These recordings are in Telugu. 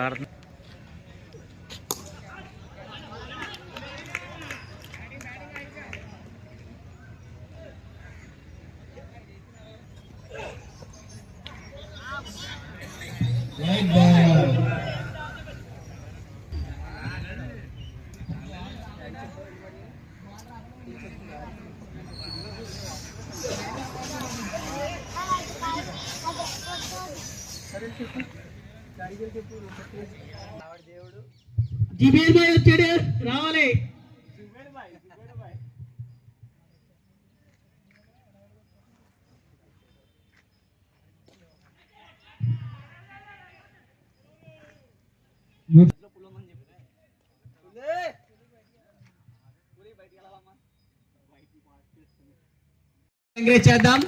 ఎలా ఆడుతుంది వైడ్ బాల్. జిబేర్ బాయ్ వచ్చాడు రావాలి చేద్దాం.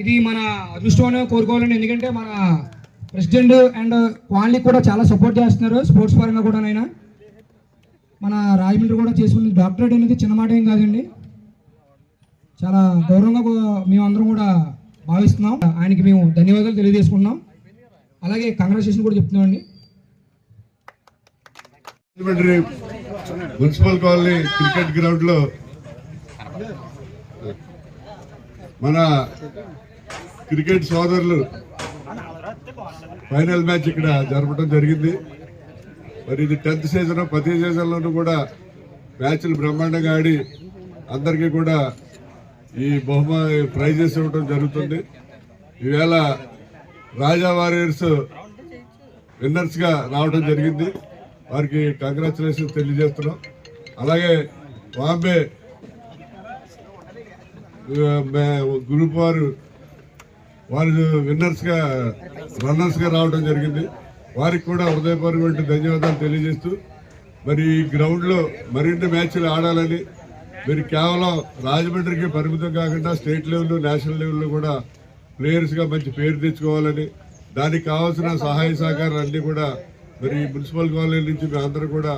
ఇది మన అదృష్టం కోరుకోవాలండి. ఎందుకంటే మన ప్రెసిడెంట్ అండ్ వాళ్ళకి కూడా చాలా సపోర్ట్ చేస్తున్నారు స్పోర్ట్స్ పరంగా కూడా ఆయన మన రాజమండ్రి కూడా చేసుకున్న డాక్టరేట్ అనేది చిన్న మాట ఏం కాదండి. చాలా గౌరవంగా మేమందరం కూడా భావిస్తున్నాం. ఆయనకి మేము ధన్యవాదాలు తెలియజేసుకున్నాం అలాగే కంగ్రాచులేషన్ కూడా చెప్తున్నామండి. మున్సిపల్ కాలనీ క్రికెట్ గ్రౌండ్ మన క్రికెట్ సోదరులు ఫైనల్ మ్యాచ్ ఇక్కడ జరపడం జరిగింది. మరి ఇది టెన్త్ సీజన్ ప్రతి సీజన్లోనూ కూడా మ్యాచ్లు బ్రహ్మాండంగా ఆడి అందరికీ కూడా ఈ బహుమతి ప్రైజెస్ ఇవ్వడం జరుగుతుంది. ఈవేళ రాజా వారియర్స్ విన్నర్స్గా రావడం జరిగింది. వారికి కంగ్రాచులేషన్ తెలియజేస్తున్నాం. అలాగే బాంబే గ్రూప్ వారు వారు విన్నర్స్గా రన్నర్స్గా రావడం జరిగింది. వారికి కూడా హృదయపూర్వక ధన్యవాదాలు తెలియజేస్తూ మరి ఈ గ్రౌండ్లో మరిన్ని మ్యాచ్లు ఆడాలని మీరు కేవలం రాజమండ్రికి పరిమితం కాకుండా స్టేట్ లెవెల్ నేషనల్ లెవెల్లో కూడా ప్లేయర్స్గా మంచి పేరు తెచ్చుకోవాలని దానికి కావాల్సిన సహాయ సహకారాలు అన్నీ కూడా మరి మున్సిపల్ కాలనీ నుంచి మీ అందరూ కూడా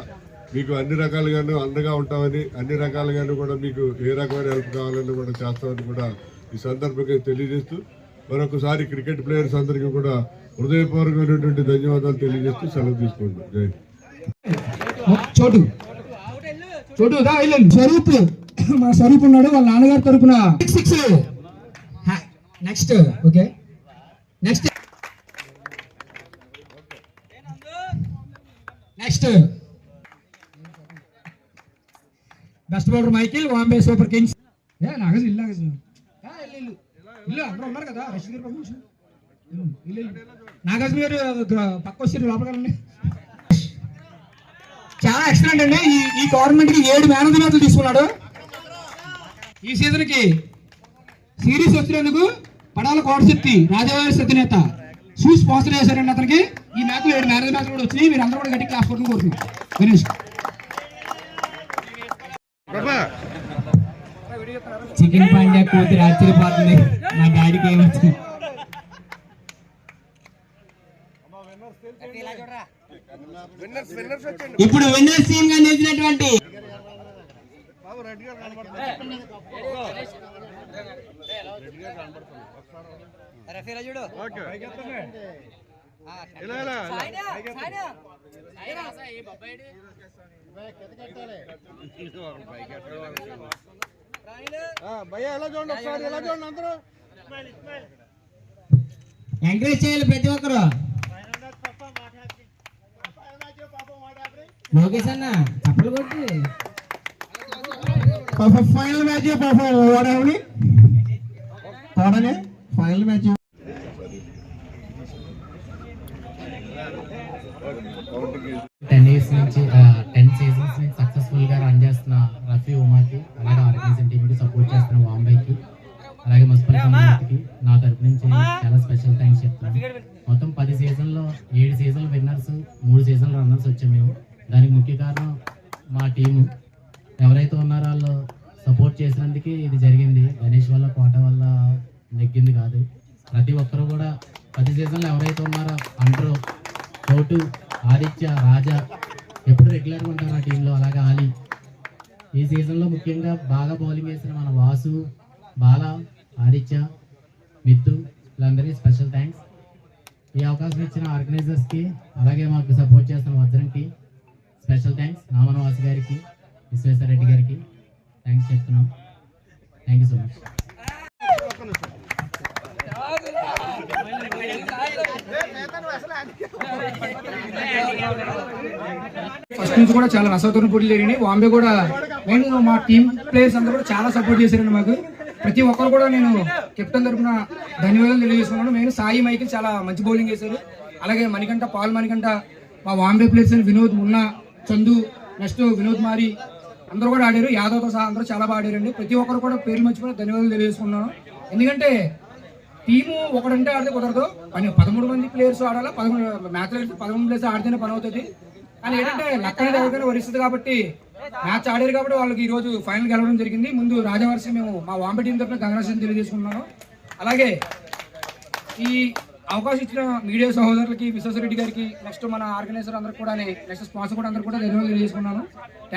మీకు అన్ని రకాలుగాను అండగా ఉంటామని అన్ని రకాలుగాను కూడా మీకు ఏ రకమైన హెల్ప్ కావాలని కూడా చేస్తామని కూడా ఈ సందర్భంగా తెలియజేస్తూ మరొకసారి క్రికెట్ ప్లేయర్స్ అందరికీ కూడా హృదయపూర్వకమైనటువంటి ధన్యవాదాలు తెలియజేస్తూ సెలవు తీసుకుంటాం జై చోటు. చోటు స్వరూప్. మా స్వరూప్ ఉన్నాడు వాళ్ళ నాన్నగారి తరపున. Six next okay next next best bowler Michael Bombay super kings. ఏ నాగజ్ ఇల్లు నాగజ్ ఆ, ఇల్లు ఇల్లు. అందరూ ఉన్నారు కదా రషీద్ గారు పంపించు ఇల్లు నాగాజ్ గారు పక్క వచ్చి లోపలికి వెళ్ళండి చాలా ఎక్సలెంట్ అండి. ఈ ఈ గవర్నమెంట్కి ఏడు మ్యాన్ ఆఫ్ ది మ్యాచ్లు తీసుకున్నాడు. ఈ సీజన్కి సిరీస్ వచ్చినందుకు పడాల కోటశెత్తి రాజవారి సత్యనేత షూ స్పాన్సర్ చేశారండి అతనికి. ఈ మ్యాచ్లో ఏడు మ్యాన్ ఆఫ్ ది మ్యాచ్ కూడా వచ్చినాయి. మీరు అందరూ కూడా గట్టి క్లాస్ కొట్టుకుని కోరుతున్నాం. గణేష్ చికెన్ పాండ్యా కూతురు ఆశ్చర్యపోతుంది. మా డాడీకి ఏమొచ్చింది ఇప్పుడు విన్నర్స్ టీమ్గా నిలిచినటువంటి ఎంకరేజ్ చేయాలి ప్రతి ఒక్కరు. లోకేష్ అన్న చప్పలు కొట్టి. ఫైనల్ మ్యాచ్ ఓడాలి ఓడనే ఫైనల్ మ్యాచ్ చేస్తున్నాం వాంబైకి అలాగే మస్పల్ నా తరపు నుంచి చాలా స్పెషల్ థ్యాంక్స్ చెప్తాను మొత్తం పది సీజన్లో ఏడు సీజన్లు విన్నర్స్ మూడు సీజన్లు రన్నర్స్ వచ్చాం మేము. దానికి ముఖ్య కారణం మా టీము. ఎవరైతే ఉన్నారో వాళ్ళు సపోర్ట్ చేసినందుకే ఇది జరిగింది. గణేష్ వల్ల కోట వల్ల నెగ్గింది కాదు. ప్రతి ఒక్కరు కూడా పది సీజన్లో ఎవరైతే ఉన్నారో అంటారు చోటు ఆదిత్య రాజా ఎప్పుడు రెగ్యులర్గా ఉంటారు ఆ టీంలో అలాగా ఈ సీజన్లో ముఖ్యంగా బాగా బౌలింగ్ వేసిన మన వాసు బాల ఆదిత్య మిత్తు వీళ్ళందరికీ స్పెషల్ థ్యాంక్స్ ఈ అవకాశం ఇచ్చిన ఆర్గనైజర్స్కి అలాగే మాకు సపోర్ట్ చేస్తున్న వజ్రంకి స్పెషల్ థ్యాంక్స్ నామన వాసు గారికి విశ్వేశ్వర రెడ్డి గారికి థ్యాంక్స్ చెప్తున్నాం. Thank you so much. First నుంచి కూడా చాలా రసవతరణ పోటీలు జరిగినాయి. బాంబే కూడా నేను మా టీం ప్లేయర్స్ అందరూ కూడా చాలా సపోర్ట్ చేశారండి మాకు. ప్రతి ఒక్కరు కూడా నేను కెప్టెన్ తరపున ధన్యవాదాలు తెలియజేసుకున్నాను నేను సాయి మైకిల్ చాలా మంచి బౌలింగ్ చేశారు అలాగే మణికంట పాల్ మణికంట మా వాంబే ప్లేయర్స్ వినోద్ మున్నా చందు నెక్స్ట్ వినోద్ మారి అందరూ కూడా ఆడారు. యాదవ్తో సహా అందరూ చాలా బాగా ఆడారండి. ప్రతి ఒక్కరు కూడా పేర్లు మర్చిపోయి ధన్యవాదాలు తెలియజేసుకున్నాను ఎందుకంటే టీము ఒకడంటే ఆడితే కుదరదు. పని పదమూడు మంది ప్లేయర్స్ ఆడాలా? పదమూడు మ్యాచ్ పదమూడు ప్లేయర్స్ ఆడితేనే పని అవుతుంది. కానీ ఏంటంటే లక్ అనేది ఎవరికైనా వరిస్తుంది కాబట్టి మ్యాచ్ ఆడారు కాబట్టి వాళ్ళకి ఈ రోజు ఫైనల్ గెలవడం జరిగింది. ముందు రాజవర్షి మేము మా వాంబే టీం తరఫున కంగ్రాచులేషన్ తెలియజేసుకున్నాను. అలాగే ఈ అవకాశం ఇచ్చిన మీడియా సహోదరులకి విశ్వేశ్వరరెడ్డి గారికి నెక్స్ట్ మన ఆర్గనైజర్ అందరికి కూడా నెక్స్ట్ స్పాన్సర్ కూడా అందరికి కూడా ధన్యవాదాలు తెలియజేసుకున్నాను. థ్యాంక్